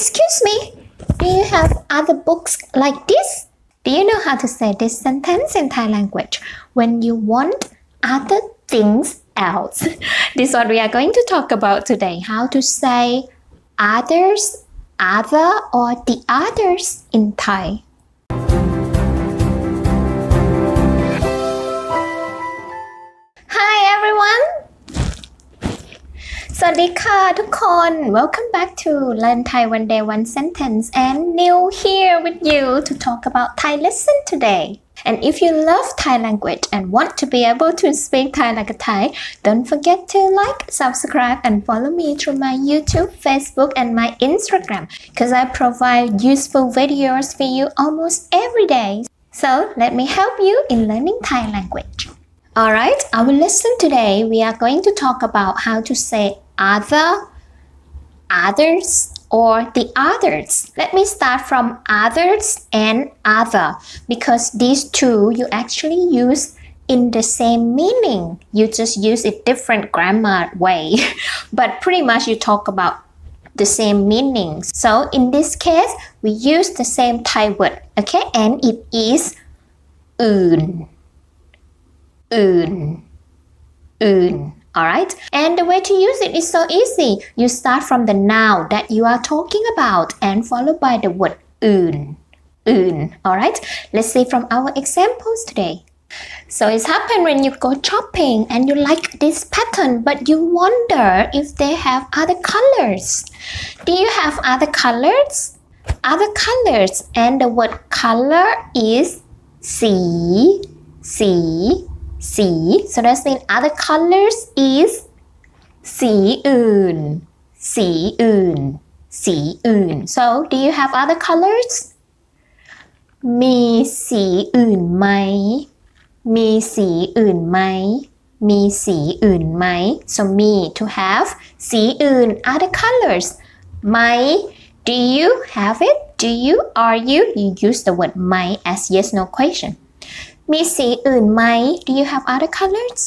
excuse me do you have other books like this? Do you know how to say this sentence in Thai language? When you want other things else. This is what we are going to talk about today. How to say others other or the others in Thai. Hi everyone สวัสดีค่ะทุกคน Welcome back to Learn Thai One Day One Sentence and New here with you to talk about Thai lesson today. And if you love Thai language and want to be able to speak Thai like a Thai, don't forget to like, subscribe, and follow me through my YouTube, Facebook, and my Instagram because I provide useful videos for you almost every day. So let me help you in learning Thai language. Alright, our lesson today we are going to talk about how to say other, others, or the others. Let me start from others and other because these two you actually use in the same meaning. You just use a different grammar way, but pretty much you talk about the same meaning. So in this case, we use the same Thai word, okay? And it is un, un, un. Alright, and the way to use it is so easy. You start from the noun that you are talking about and followed by the word un. Un. Alright, let's see from our examples today. So it's happened when you go shopping and you like this pattern, but you wonder if they have other colors. Do you have other colors? Other colors, and the word color is C, C, สี so that's mean other colors is สีอื่น สีอื่น สีอื่น so do you have other colors มีสีอื่นไหม มีสีอื่นไหม มีสีอื่นไหม so me to have สีอื่น other colors ไหม do you have it do you are you you use the word ไหม as yes no question มีสีอื่นไหม do you have other colors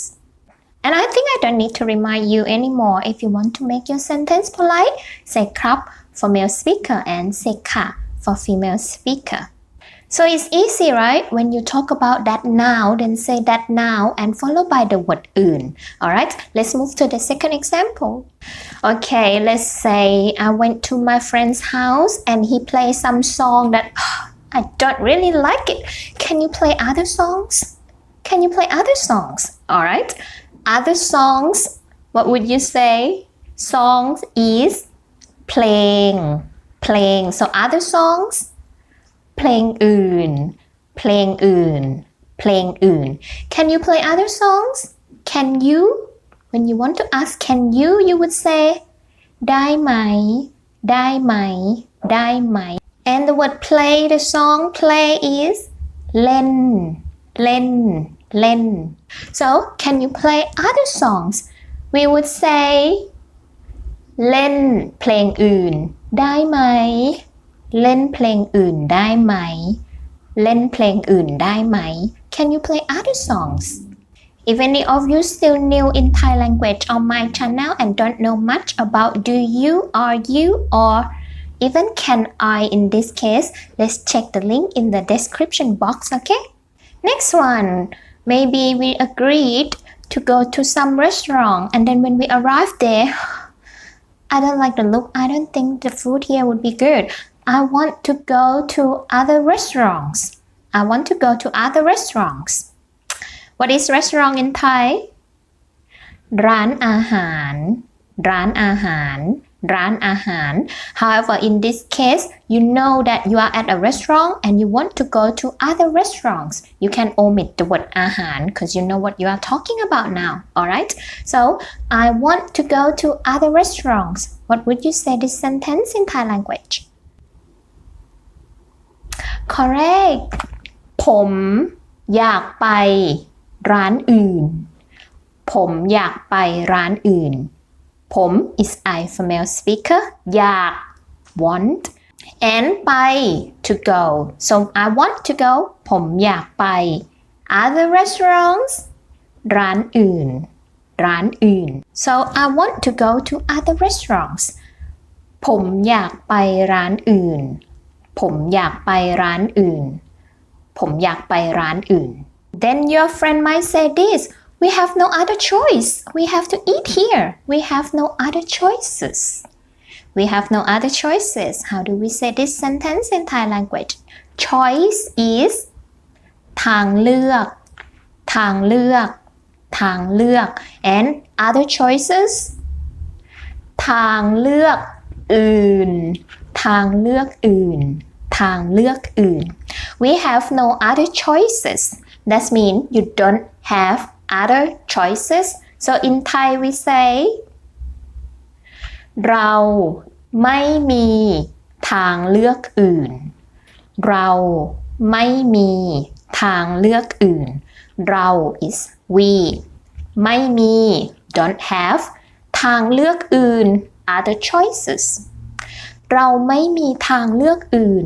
and I think I don't need to remind you anymore if you want to make your sentence polite say ครับ for male speaker and say ค่ะ for female speaker so it's easy right when you talk about that now then say that now and followed by the word อื่น alright let's move to the second example okay let's say I went to my friend's house and he played some song that I don't really like it can you play other songs can you play other songs alright other songs what would you say songs is เพลง เพลง so other songs เพลงอื่น เพลงอื่น เพลงอื่น can you play other songs can you when you want to ask can you you would say ได้ไหม ได้ไหม ได้ไหม and the word play the song play is เล่น เล่น เล่น so can you play other songs we would say เล่นเพลงอื่น ได้ไหม เล่นเพลงอื่นได้ไหม เล่นเพลงอื่นได้ไหม Can you play other songs If any of you still new in Thai language on my channel and don't know much about do you, are you, or even can I in this case, let's check the link in the description box, okay? Next one, maybe we agreed to go to some restaurant and then when we arrive there, I don't like the look. I don't think the food here would be good. I want to go to other restaurants. I want to go to other restaurants. What is restaurant in Thai? ร้านอาหาร ร้านอาหาร ร้านอาหาร However, in this case, you know that you are at a restaurant and you want to go to other restaurants. You can omit the word อาหาร because you know what you are talking about now. Alright? So, I want to go to other restaurants. What would you say this sentence in Thai language? correct ผม อยากไป ร้านอื่น ผมอยากไปร้านอื่น ผม is I female speaker อยาก want and ไป to go so I want to go ผมอยากไป other restaurants ร้านอื่น ร้านอื่น so I want to go to other restaurants ผมอยากไปร้านอื่น ผมอยากไปร้านอื่น ผมอยากไปร้านอื่น then your friend might say this we have no other choice we have to eat here we have no other choices we have no other choices how do we say this sentence in Thai language choice is ทางเลือก ทางเลือก ทางเลือก and other choices ทางเลือกอื่น ทางเลือกอื่น ทางเลือกอื่น we have no other choices that means you don't have other choices so in Thai we say เราไม่มีทางเลือกอื่น เราไม่มีทางเลือกอื่น เรา is we ไม่มี don't have ทางเลือกอื่น other choices เราไม่มีทางเลือกอื่น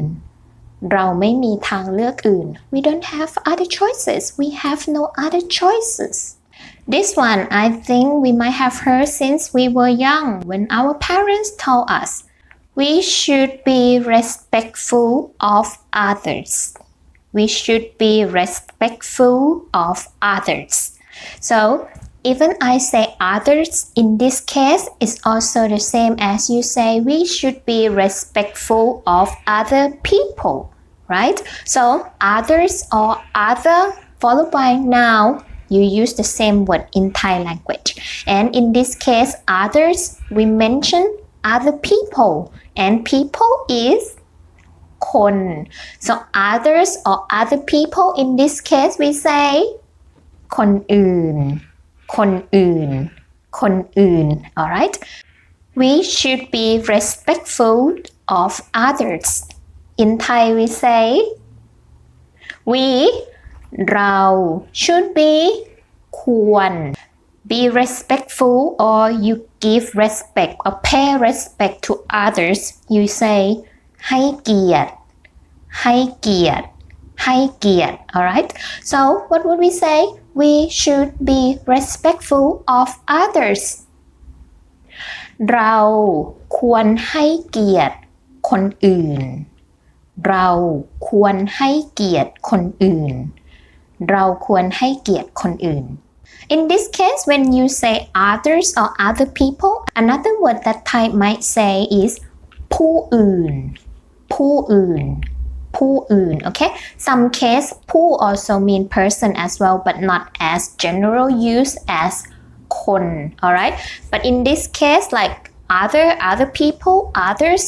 เราไม่มีทางเลือกอื่น we don't have other choices we have no other choices this one I think we might have heard since we were young when our parents told us we should be respectful of others we should be respectful of others so even I say others in this case is also the same as you say we should be respectful of other people, right? So others or other followed by noun, you use the same word in Thai language. And in this case, others, we mention other people, and people is คน so others or other people in this case we say คนอื่น คนอื่น คนอื่น alright we should be respectful of others in Thai we say we เรา should be ควร be respectful or you give respect or pay respect to others you say ให้เกียรติ ให้เกียรติ ให้เกียรติ alright so what would we say we should be respectful of others เราควรให้เกียรติคนอื่น เราควรให้เกียรติคนอื่น เราควรให้เกียรติคนอื่น In this case, when you say others or other people, another word that Thai might say is ผู้อื่น ผู้อื่น ผู้อื่น okay some case ผู้ also mean person as well but not as general use as คน alright but in this case like other other people others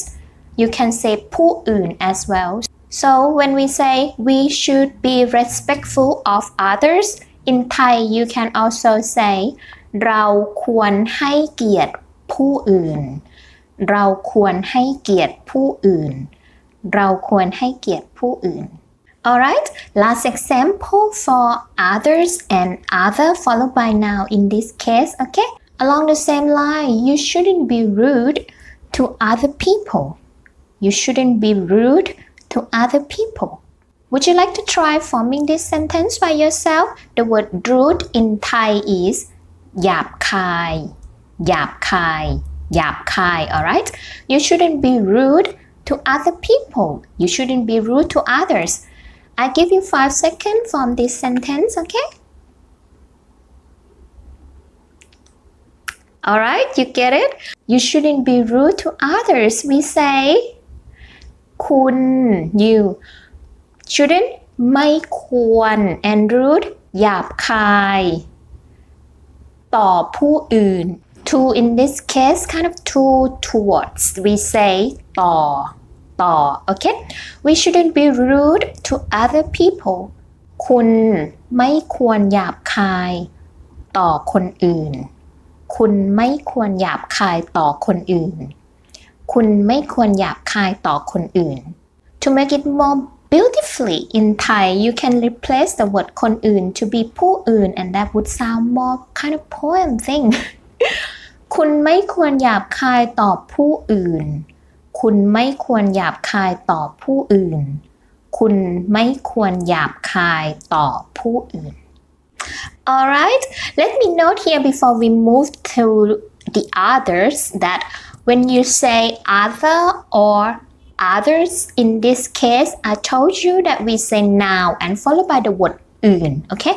you can say ผู้อื่น as well so when we say we should be respectful of others in Thai you can also say เราควรให้เกียรติผู้อื่น เราควรให้เกียรติผู้อื่น เราควรให้เกียรติผู้อื่น Alright, last example for others and other followed by now in this case, okay? Along the same line, you shouldn't be rude to other people. You shouldn't be rude to other people. Would you like to try forming this sentence by yourself? The word rude in Thai is หยาบคาย หยาบคาย หยาบคาย alright? You shouldn't be rude to other people. You shouldn't be rude to others. I give you five seconds from this sentence, okay? Alright, you get it? You shouldn't be rude to others. We say คุณ you shouldn't ไม่ควร and rude หยาบคาย ต่อผู้อื่น to in this case kind of to towards we say ต่อ ต่อ okay we shouldn't be rude to other people คุณไม่ควรหยาบคายต่อคนอื่น คุณไม่ควรหยาบคายต่อคนอื่น คุณไม่ควรหยาบคายต่อคนอื่น to make it more beautifully in Thai you can replace the word คนอื่น to be ผู้อื่น and that would sound more kind of poem thing คุณไม่ควรหยาบคายต่อผู้อื่น คุณไม่ควรหยาบคายต่อผู้อื่น คุณไม่ควรหยาบคายต่อผู้อื่น Alright, let me note here before we move to the others that when you say other or others in this case I told you that we say now and followed by the word อื่น okay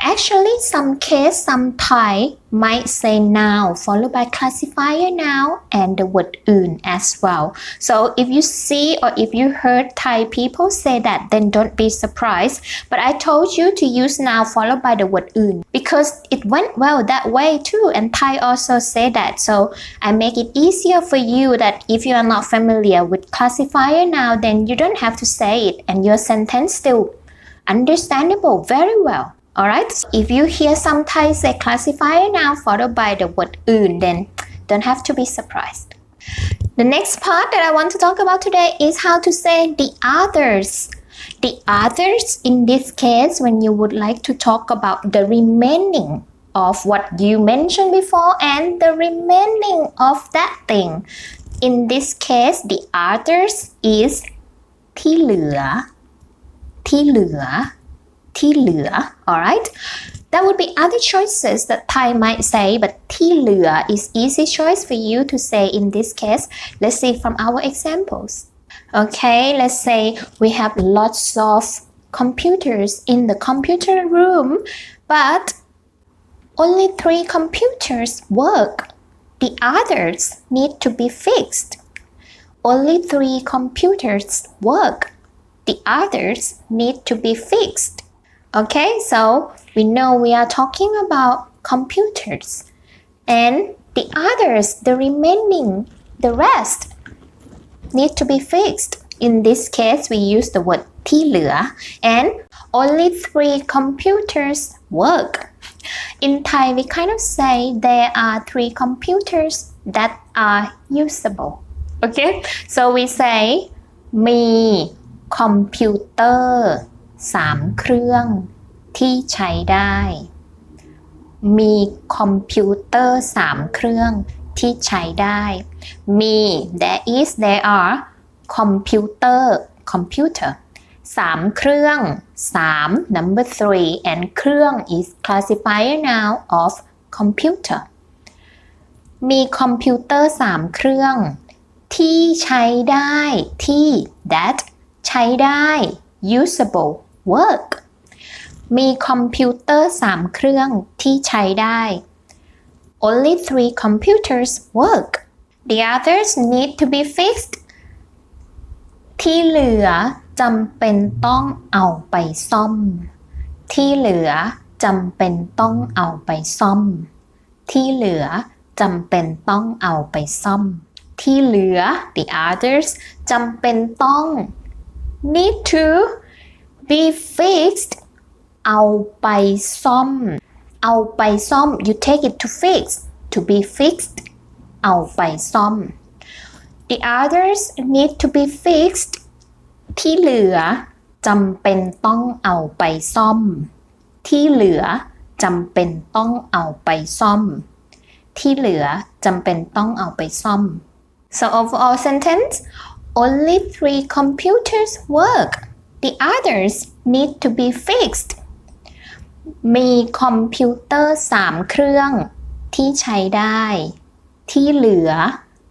Actually, some kids, some Thai might say "now" followed by classifier "now" and the word un as well. So if you see or if you heard Thai people say that, then don't be surprised. But I told you to use "now" followed by the word un because it went well that way too. And Thai also say that. So I make it easier for you that if you are not familiar with classifier "now", then you don't have to say it and your sentence still understandable very well. alright so if you hear some Thai say classifier now followed by the word อื่น then don't have to be surprised the next part that I want to talk about today is how to say the others the others in this case when you would like to talk about the remaining of what you mentioned before and the remaining of that thing in this case the others is ที่เหลือ ที่เหลือ ที่เหลือ alright that would be other choices that Thai might say but ที่เหลือ is easy choice for you to say in this case let's see from our examples okay let's say we have lots of computers in the computer room but only three computers work the others need to be fixed only three computers work the others need to be fixed. Okay, so we know we are talking about computers and the others, the remaining, the rest need to be fixed. In this case, we use the word ที่เหลือ and only three computers work. In Thai, we kind of say there are three computers that are usable. Okay, so we say มีคอมพิวเตอร์ สามเครื่องที่ใช้ได้ มีคอมพิวเตอร์สามเครื่องที่ใช้ได้ มี there is there are คอมพิวเตอร์ computer สามเครื่องสาม number three and เครื่อง is classifier now of computer มีคอมพิวเตอร์สามเครื่อง ที่ใช้ได้ที่ that ใช้ได้ usable work มีคอมพิวเตอร์สามเครื่องที่ใช้ได้ only three computers work the others need to be fixed ที่เหลือจำเป็นต้องเอาไปซ่อม ที่เหลือจำเป็นต้องเอาไปซ่อม ที่เหลือจำเป็นต้องเอาไปซ่อม ที่เหลือ the others จำเป็นต้อง need to be fixed เอาไปซ่อม เอาไปซ่อม you take it to fix to be fixed เอาไปซ่อม the others need to be fixed ที่เหลือจำเป็นต้องเอาไปซ่อม ที่เหลือจำเป็นต้องเอาไปซ่อม ที่เหลือจำเป็นต้องเอาไปซ่อม so overall sentence only three computers work The others need to be fixed มีคอมพิวเตอร์สามเครื่องที่ใช้ได้ ที่เหลือ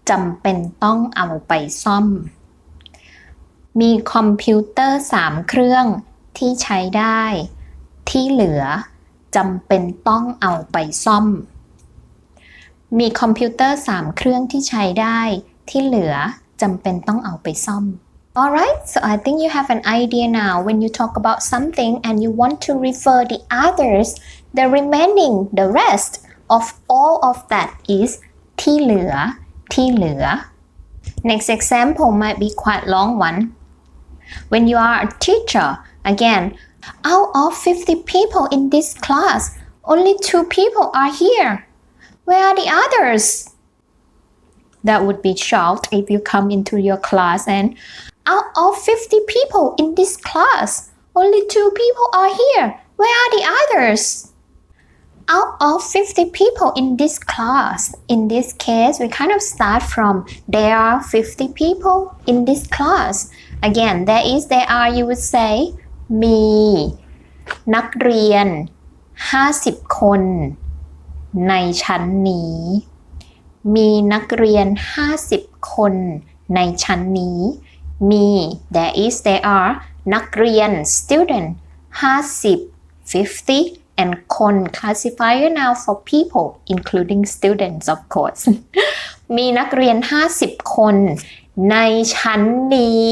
จำเป็นต้องเอาไปซ่อม มีคอมพิวเตอร์สามเครื่องที่ใช้ได้ ที่เหลือจำเป็นต้องเอาไปซ่อม มีคอมพิวเตอร์สามเครื่องที่ใช้ได้ ที่เหลือจำเป็นต้องเอาไปซ่อม Alright, so I think you have an idea now when you talk about something and you want to refer the others, the remaining, the rest of all of that is ที่เหลือ ที่เหลือ Next example might be quite long one. When you are a teacher, again, out of 50 people in this class, only two people are here. Where are the others? That would be shocked if you come into your class and out of 50 people in this class, only two people are here. Where are the others? Out of 50 people in this class, in this case, we kind of start from there are 50 people in this class. Again, there is, there are, you would say มีนักเรียน 50 คน ในชั้นนี้ มีนักเรียน 50 คนในชั้นนี้ มี there is there are นักเรียน student 50 50 and คน classifier now for people including students of course มีนักเรียน 50 คน ในชั้นนี้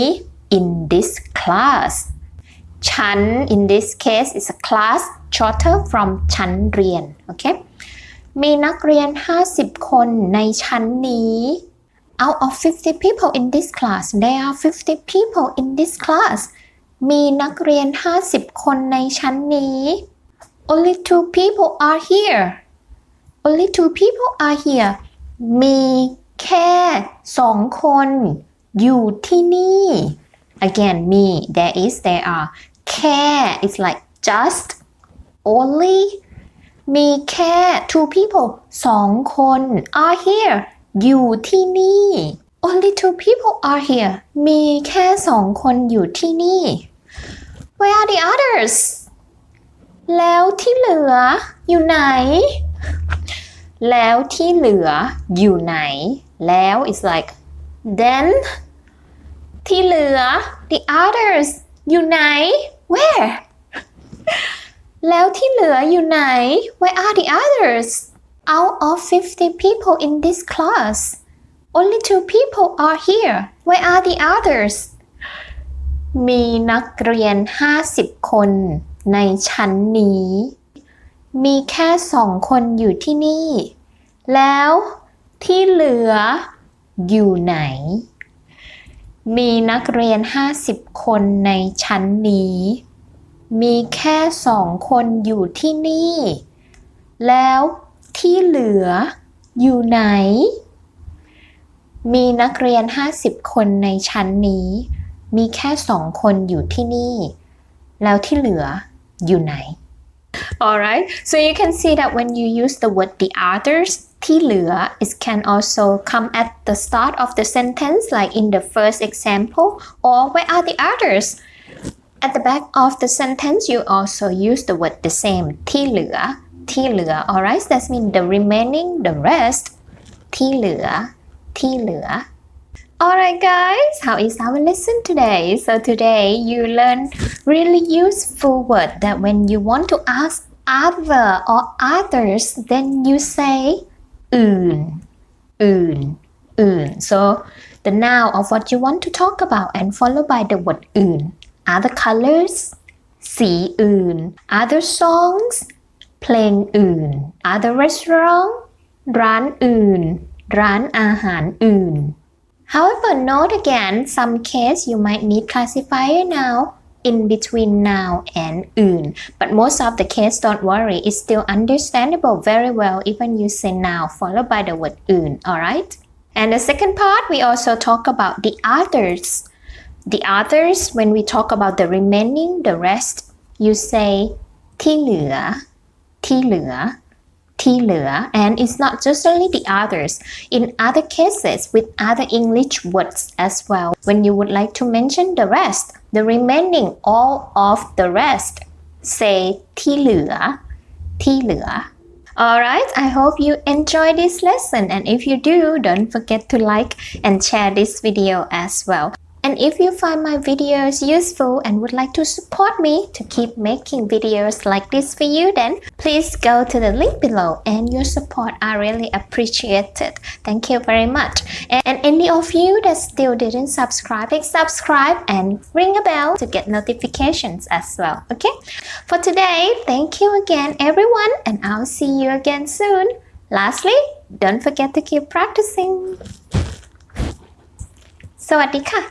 in this class ชั้น in this case is a class shorter from ชั้นเรียน โอเค มีนักเรียน 50 คนในชั้นนี้ out of 50 people in this class there are 50 people in this class มีนักเรียน 50 คนในชั้นนี้ only two people are here only two people are here มีแค่สองคนอยู่ที่นี่ again มี there is there are แค่ is like just only มีแค่ two people สองคน are here อยู่ที่นี่ only two people are here มีแค่สองคนอยู่ที่นี่ where are the others แล้วที่เหลืออยู่ไหน แล้วที่เหลืออยู่ไหน แล้ว is like then ที่เหลือ the others อยู่ไหน where แล้วที่เหลืออยู่ไหน where are the others out of 50 people in this class only two people are here where are the others มีนักเรียน 50 คนในชั้นนี้ มีแค่สองคนอยู่ที่นี่ แล้วที่เหลืออยู่ไหน มีนักเรียน 50 คนในชั้นนี้ มีแค่สองคนอยู่ที่นี่ แล้ว ที่เหลืออยู่ไหน มีนักเรียน 50 คนในชั้นนี้ มีแค่สองคนอยู่ที่นี่ แล้วที่เหลืออยู่ไหน Alright, so you can see that when you use the word the others, ที่เหลือ it can also come at the start of the sentence like in the first example or where are the others? At the back of the sentence, you also use the word the same ที่เหลือ ที่เหลือ alright, that means the remaining, the rest ที่เหลือ ที่เหลือ Alright guys, how is our lesson today? So today you learn really useful word that when you want to ask other or others, then you say อื่น อื่น อื่น So the noun of what you want to talk about and followed by the word อื่น other colors สีอื่น other songs เพลงอื่น other restaurant ร้านอื่น ร้านอาหารอื่น However, note again, some case you might need classifier now in between now and อื่น but most of the case don't worry it's still understandable very well even you say now followed by the word อื่น alright and the second part we also talk about the others the others when we talk about the remaining the rest you say ที่เหลือ ที่เหลือ ที่เหลือ and it's not just only the others in other cases with other English words as well when you would like to mention the rest the remaining all of the rest say ที่เหลือ ที่เหลือ Alright, I hope you enjoy this lesson and if you do, don't forget to like and share this video as well. And if you find my videos useful and would like to support me to keep making videos like this for you, then please go to the link below and your support are really appreciated. Thank you very much. And any of you that still didn't subscribe, please subscribe and ring a bell to get notifications as well. Okay? For today, thank you again, everyone, and I'll see you again soon. Lastly, don't forget to keep practicing. สวัสดีค่ะ